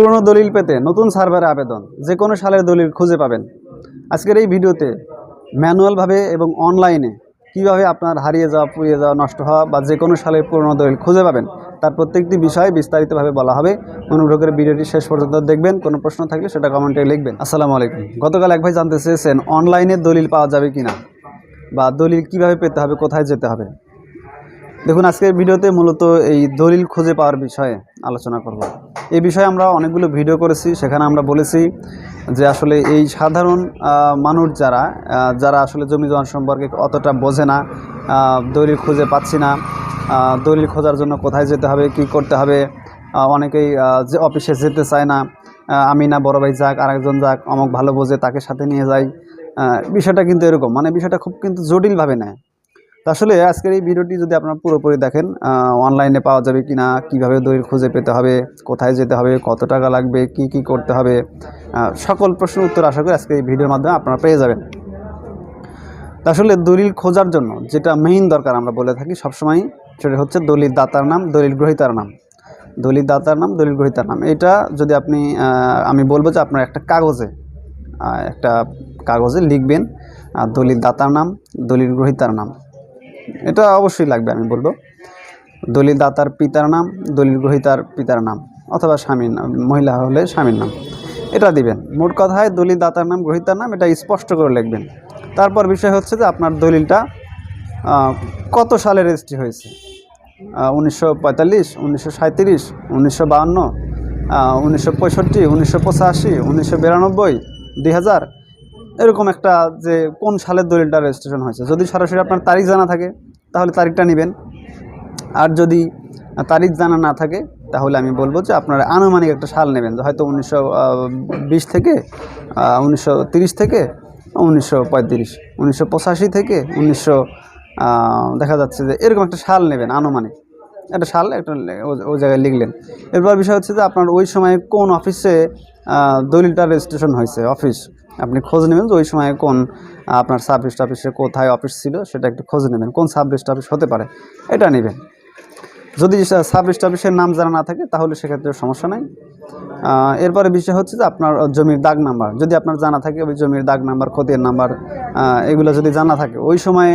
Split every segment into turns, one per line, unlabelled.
পুরনো দলিল পেতে নতুন সার্ভারে আবেদন যে কোনো সালের দলিল খুঁজে পাবেন। আজকের এই ভিডিওতে ম্যানুয়ালভাবে এবং অনলাইনে কীভাবে আপনার হারিয়ে যাওয়া, পুড়িয়ে যাওয়া, নষ্ট হওয়া বা যে কোনো সালের পুরনো দলিল খুঁজে পাবেন, তার প্রত্যেকটি বিষয় বিস্তারিতভাবে বলা হবে। অনুগ্রহ করে ভিডিওটি শেষ পর্যন্ত দেখবেন, কোনো প্রশ্ন থাকলে সেটা কমেন্টে লিখবেন। আসসালামু আলাইকুম। গতকাল এক ভাই জানতে চেয়েছেন, অনলাইনে দলিল পাওয়া যাবে কি না বা দলিল কীভাবে পেতে হবে, কোথায় যেতে হবে? দেখুন, আজকের ভিডিওতে মূলত এই দলিল খুঁজে পাওয়ার বিষয়ে আলোচনা করব। এই বিষয়ে আমরা অনেকগুলো ভিডিও করেছি, সেখানে আমরা বলেছি যে আসলে এই সাধারণ মানুষ যারা যারা আসলে জমি জমা সম্পর্কে অতটা বোঝে না দলিল খুঁজে পাচ্ছি না দলিল খোঁজার জন্য কোথায় যেতে হবে, কি করতে হবে অনেকেই যে অফিসে যেতে চায় না আমি না, বড় ভাই যাক, আরেকজন যাক, অমুক ভালো বোঝে, তাকে সাথে নিয়ে যাই বিষয়টা কিন্তু এরকম মানে বিষয়টা খুব কিন্তু জটিলভাবে নেয়। আসলে আজকের এই ভিডিওটি যদি আপনারা পুরোপুরি দেখেন অনলাইনে পাওয়া যাবে কি না কীভাবে দলিল খুঁজে পেতে হবে, কোথায় যেতে হবে, কত টাকা লাগবে, কি কি করতে হবে সকল প্রশ্নের উত্তর আশা করি আজকের এই ভিডিওর মাধ্যমে আপনারা পেয়ে যাবেন। আসলে দলিল খোঁজার জন্য যেটা মেইন দরকার আমরা বলে থাকি সবসময়, সেটা হচ্ছে দলিল দাতার নাম, দলিল গ্রহীতার নাম। দলিল দাতার নাম, দলিল গ্রহীতার নাম। এটা যদি আপনি আমি বলব যে আপনার একটা কাগজে একটা কাগজে লিখবেন দলিল দাতার নাম, দলিল গ্রহীতার নাম। এটা অবশ্যই লাগবে, আমি বলব। দলিল দাতার পিতার নাম দলিল গ্রহীতার পিতার নাম, অথবা স্বামীর নাম, মহিলা হলে স্বামীর নাম। এটা দিবেন। মোট কথায় দলিল দাতার নাম, গ্রহীতার নাম, এটা স্পষ্ট করে লিখবেন। তারপর বিষয় হচ্ছে যে আপনার দলিলটা কত সালে রেজিস্ট্রি হয়েছে? উনিশশো পঁয়তাল্লিশ, উনিশশো সাঁত্রিশ উনিশশো বাহান্ন উনিশশো পঁয়ষট্টি, উনিশশো পঁচাশি, উনিশশো বিরানব্বই, দুই হাজার এরকম একটা যে কোন সালের দলিলটা রেজিস্ট্রেশন হয়েছে। যদি সরাসরি আপনার তারিখ জানা থাকে তাহলে তারিখটা নেবেন। আর যদি তারিখ জানা না থাকে তাহলে আমি বলব যে আপনার আনুমানিক একটা সাল নেবেন। হয়তো উনিশশো বিশ থেকে উনিশশো তিরিশ থেকে উনিশশো পঁয়ত্রিশ উনিশশো পঁচাশি থেকে উনিশশো দেখা যাচ্ছে যে এরকম একটা সাল নেবেন আনুমানিক। একটা সাল একটা ওই জায়গায় লিখলেন। এরপর বিষয় হচ্ছে যে আপনার ওই সময় কোন অফিসে দলিলটা রেজিস্ট্রেশন হয়েছে অফিস আপনি খোঁজ নেবেন যে ওই সময় কোন আপনার সাব অফিসে কোথায় অফিস ছিল সেটা একটু খোঁজ নেবেন, কোন সাব অফিস হতে পারে, এটা নেবেন। যদি সাব রেজিস্ট্রি অফিসের নাম জানা না থাকে, তাহলে সেক্ষেত্রে সমস্যা নাই। এরপরে বিষয় হচ্ছে যে আপনার জমির দাগ নাম্বার, যদি আপনার জানা থাকে ওই জমির দাগ নাম্বার খতিয়ান নাম্বার এগুলো যদি জানা থাকে, ওই সময়ে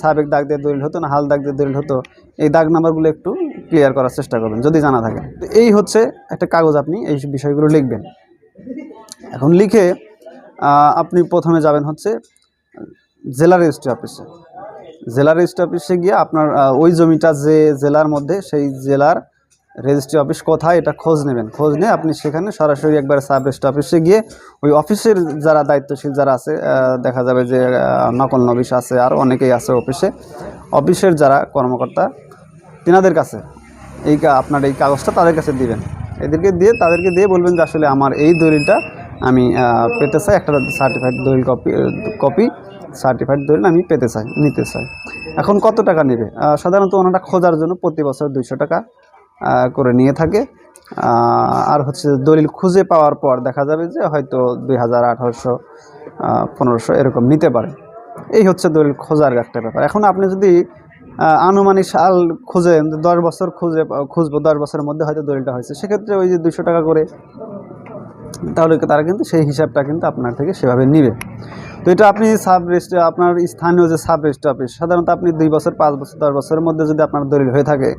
সাবেক দাগ দিয়ে দলিল হতো না, হাল দাগ দিয়ে দলিল হতো, এই দাগ নাম্বারগুলো একটু ক্লিয়ার করার চেষ্টা করবেন, যদি জানা থাকে। এই হচ্ছে একটা কাগজ আপনি এই বিষয়গুলো লিখবেন। এখন লিখে আপনি প্রথমে যাবেন হচ্ছে জেলা রেজিস্ট্রি অফিসে। জেলা রেজিস্ট্রি অফিসে গিয়ে আপনার ওই জমিটা যে জেলার মধ্যে, সেই জেলার রেজিস্ট্রি অফিস কোথায়, এটা খোঁজ নেবেন। খোঁজ নিয়ে আপনি সেখানে সরাসরি একবার সাব রেজিস্ট্রি অফিসে গিয়ে ওই অফিসের যারা দায়িত্বশীল যারা আছে দেখা যাবে যে নকল নবিশ আছে, আর অনেকেই আছে অফিসে। অফিসের যারা কর্মকর্তা, তিনাদের কাছে এই আপনার এই কাগজটা তাদের কাছে দিবেন। এদেরকে দিয়ে, তাদেরকে দিয়ে বলবেন যে আসলে আমার এই দলিলটা আমি পেতে চাই একটা সার্টিফাইড দলিল কপি কপি সার্টিফাইড দলিল আমি পেতে চাই, নিতে চাই। এখন কত টাকা নেবে? সাধারণত ওনারা খোঁজার জন্য প্রতি বছর দুইশো টাকা করে নিয়ে থাকে। আর হচ্ছে দলিল খুঁজে পাওয়ার পর দেখা যাবে যে হয়তো দুই হাজার আঠারোশো পনেরোশো এরকম নিতে পারে। এই হচ্ছে দলিল খোঁজার একটা ব্যাপার। এখন আপনি যদি আনুমানিক সাল খুঁজেন, দশ বছর খুঁজে, খুঁজবো, দশ বছরের মধ্যে হয়তো দলিলটা হয়েছে। সেক্ষেত্রে ওই যে দুশো টাকা করে তাহলে তারা কিন্তু সেই হিসাবটা কিন্তু আপনার থেকে সেভাবে নিবে। তো এটা আপনি সাব রেজিস্ট্রি আপনার স্থানীয় যে সাব রেজিস্ট্রি অফিস, সাধারণত আপনি দুই বছর, পাঁচ বছর, দশ বছরের মধ্যে যদি আপনার দলিল হয়ে থাকে,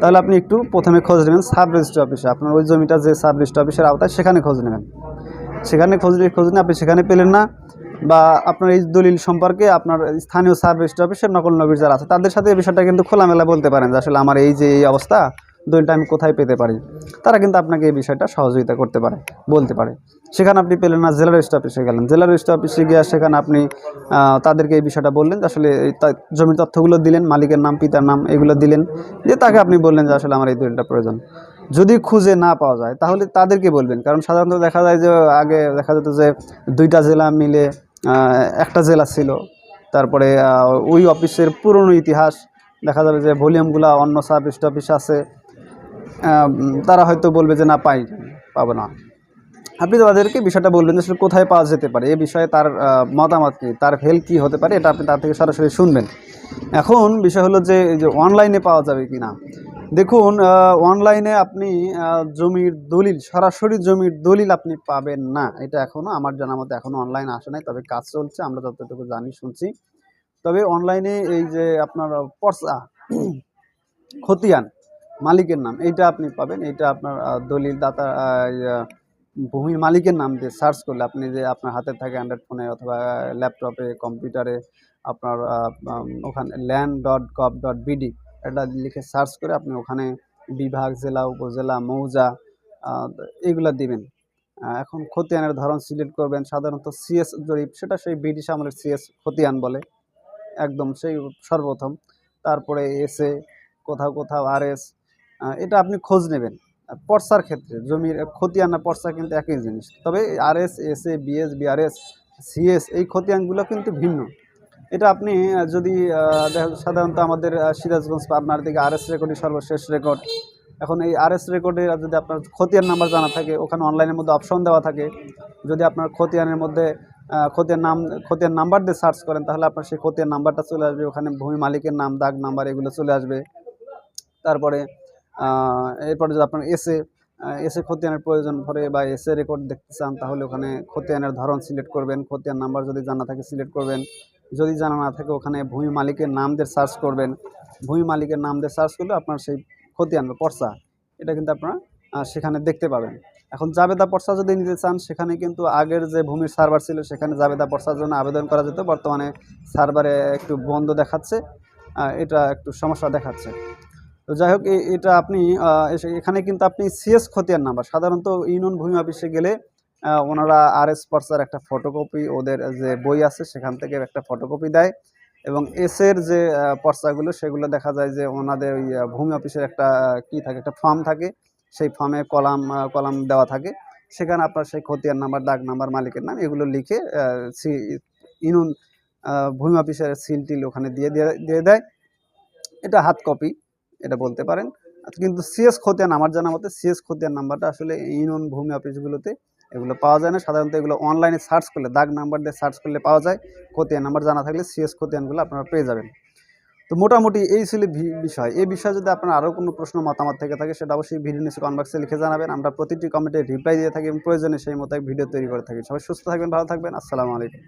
তাহলে আপনি একটু প্রথমে খোঁজ নেবেন সাব রেজিস্ট্রি অফিসে। আপনার ওই জমিটা যে সাব রেজিস্ট্রি অফিসের আওতায়, সেখানে খোঁজ নেবেন। সেখানে খোঁজ খোঁজ নিয়ে আপনি সেখানে পেলেন না, বা আপনার এই দলিল সম্পর্কে আপনার স্থানীয় সাব রেজিস্ট্রি অফিসের নকল নবীর যারা আছে, তাদের সাথে এই বিষয়টা কিন্তু খোলামেলা বলতে পারেন যে আসলে আমার এই যে এই অবস্থা দলিলটা আমি কোথায় পেতে পারি? তারা কিন্তু আপনাকে এই বিষয়টা সহযোগিতা করতে পারে, বলতে পারে। সেখানে আপনি পেলেন না জেলা রেজিস্ট্রি অফিসে গেলেন। জেলা রেজিস্ট্রি অফিসে গিয়ে সেখানে আপনি তাদেরকে এই বিষয়টা বললেন আসলে জমির তথ্যগুলো দিলেন, মালিকের নাম, পিতার নাম এগুলো দিলেন। যে তাকে আপনি বললেন যে আসলে আমার এই দলিলটা প্রয়োজন। যদি খুঁজে না পাওয়া যায়, তাহলে তাদেরকে বলবেন। কারণ সাধারণত দেখা যায় যে আগে দেখা যেত যে দুইটা জেলা মিলে একটা জেলা ছিল। তারপরে ওই অফিসের পুরনো ইতিহাস, দেখা যাবে যে ভলিউমগুলো অন্য সাব অফিস আছে। তারা হয়তো বলবে যে না, পাই, পাবো না। আপনি তাদেরকে বিষয়টা বলবেন যে আসলে কোথায় পাওয়া যেতে পারে। এ বিষয়ে তার মতামত কী? তার হেল্প কী হতে পারে? এটা আপনি তার থেকে সরাসরি শুনবেন। এখন বিষয় হলো যে যে অনলাইনে পাওয়া যাবে কি না দেখুন অনলাইনে আপনি জমির দলিল, সরাসরি জমির দলিল আপনি পাবেন না। এটা এখনও আমার জানা মতে এখনও অনলাইন আসে নাই। তবে কাজ চলছে, আমরা যতটুকু জানি, শুনছি। তবে অনলাইনে এই যে আপনার পর্সা, খতিয়ান মালিকের নাম, এইটা আপনি পাবেন, এইটা আপনার দলিল দাতা ভূমির মালিকের নাম দিয়ে সার্চ করলে আপনি যে আপনার হাতে থাকে অ্যান্ড্রয়েড ফোনে অথবা ল্যাপটপে কম্পিউটারে আপনার ওখানে land dot gov dot BD এটা লিখে সার্চ করে আপনি ওখানে বিভাগ, জেলা, উপজেলা, মৌজা এগুলা দিবেন। এখন খতিয়ানের ধরন সিলেক্ট করবেন, সাধারণত সিএস জরিপ, সেটা সেই ব্রিটিশ আমলের সিএস খতিয়ান বলে, একদম সেই সর্বপ্রথম। তারপরে এসে কোথাও কোথাও আর এস এটা আপনি খোঁজ নেবেন। পর্সার ক্ষেত্রে, জমির খতিয়ান আর পর্সা কিন্তু একই জিনিস। তবে R S A BS BRS CS এই খতিয়ানগুলো কিন্তু ভিন্ন। এটা আপনি যদি সাধারণত আমাদের সিরাজগঞ্জ পাবনার দিকে আর এস রেকর্ডই সর্বশেষ রেকর্ড এখন এই আর এস রেকর্ডে যদি আপনার খতিয়ান নাম্বার জানা থাকে, ওখানে অনলাইনের মধ্যে অপশন দেওয়া থাকে। যদি আপনার খতিয়ানের মধ্যে খতিয়ান নাম খতিয়ান নাম্বার দিয়ে সার্চ করেন, তাহলে আপনার সেই খতিয়ান নাম্বারটা চলে আসবে। ওখানে ভূমি মালিকের নাম, দাগ নাম্বার এগুলো চলে আসবে। তারপরে এরপরে যদি আপনার এসে এসে খতিয়ানের প্রয়োজন পড়ে বা এসে রেকর্ড দেখতে চান, তাহলে ওখানে খতিয়ানের ধরন সিলেক্ট করবেন। খতিয়ান নাম্বার যদি জানা থাকে সিলেক্ট করবেন। যদি জানা না থাকে, ওখানে ভূমি মালিকের নাম দিয়ে সার্চ করবেন। ভূমি মালিকের নাম দিয়ে সার্চ করলে আপনার সেই খতিয়ান বা পর্সা এটা কিন্তু আপনারা সেখানে দেখতে পাবেন। এখন জাবেদা পর্সা যদি নিতে চান, সেখানে কিন্তু আগের যে ভূমির সার্ভার ছিল, সেখানে জাবেদা পর্সার জন্য আবেদন করা যেত। বর্তমানে সার্ভারে একটু বন্ধ দেখাচ্ছে এটা একটু সমস্যা দেখাচ্ছে। তো যাই হোক এটা আপনি এখানে কিন্তু আপনি সিএস খতিয়ান নাম্বার সাধারণত ইউনিয়ন ভূমি অফিসে গেলে ওনারা আর এস পার্সার একটা ফটোকপি ওদের যে বই আছে সেখান থেকে একটা ফটোকপি দেয় এবং এসের যে পর্চাগুলো সেগুলো দেখা যায় যে ওনাদের ওই ভূমি অফিসের একটা কি থাকে একটা ফর্ম থাকে সেই ফর্মে কলাম কলাম দেওয়া থাকে সেখানে আপনার সেই খতিয়ান নাম্বার দাগ নাম্বার মালিকের নাম এগুলো লিখে সি- আহ, ভূমি অফিসের সিল টিল ওখানে দিয়ে দিয়ে দেয় এটা হাত কপি এটা বলতে পারেন। কিন্তু সিএস খতিয়ান, আমার জানা মতে সিএস খতিয়ান নাম্বারটা আসলে ইউনিয়ন ভূমি অফিসগুলোতে এগুলো পাওয়া যায় না। সাধারণত এগুলো অনলাইনে সার্চ করলে, দাগ নাম্বার দিয়ে সার্চ করলে পাওয়া যায়। খতিয়ান নাম্বার জানা থাকলে সিএস খতিয়ানগুলো আপনারা পেয়ে যাবেন। তো মোটামুটি এই ছিল বিষয়। এই বিষয়ে যদি আপনার আরও কোনো প্রশ্ন, মতামত থেকে থাকে, সেটা অবশ্যই ভিডিও নিচে কমেন্ট বক্সে লিখে জানাবেন। আমরা প্রতিটি কমেন্টে রিপ্লাই দিয়ে থাকি এবং প্রয়োজনে সেই মতো ভিডিও তৈরি করে থাকি। সবাই সুস্থ থাকবেন, ভালো থাকবেন। আসসালামু আলাইকুম।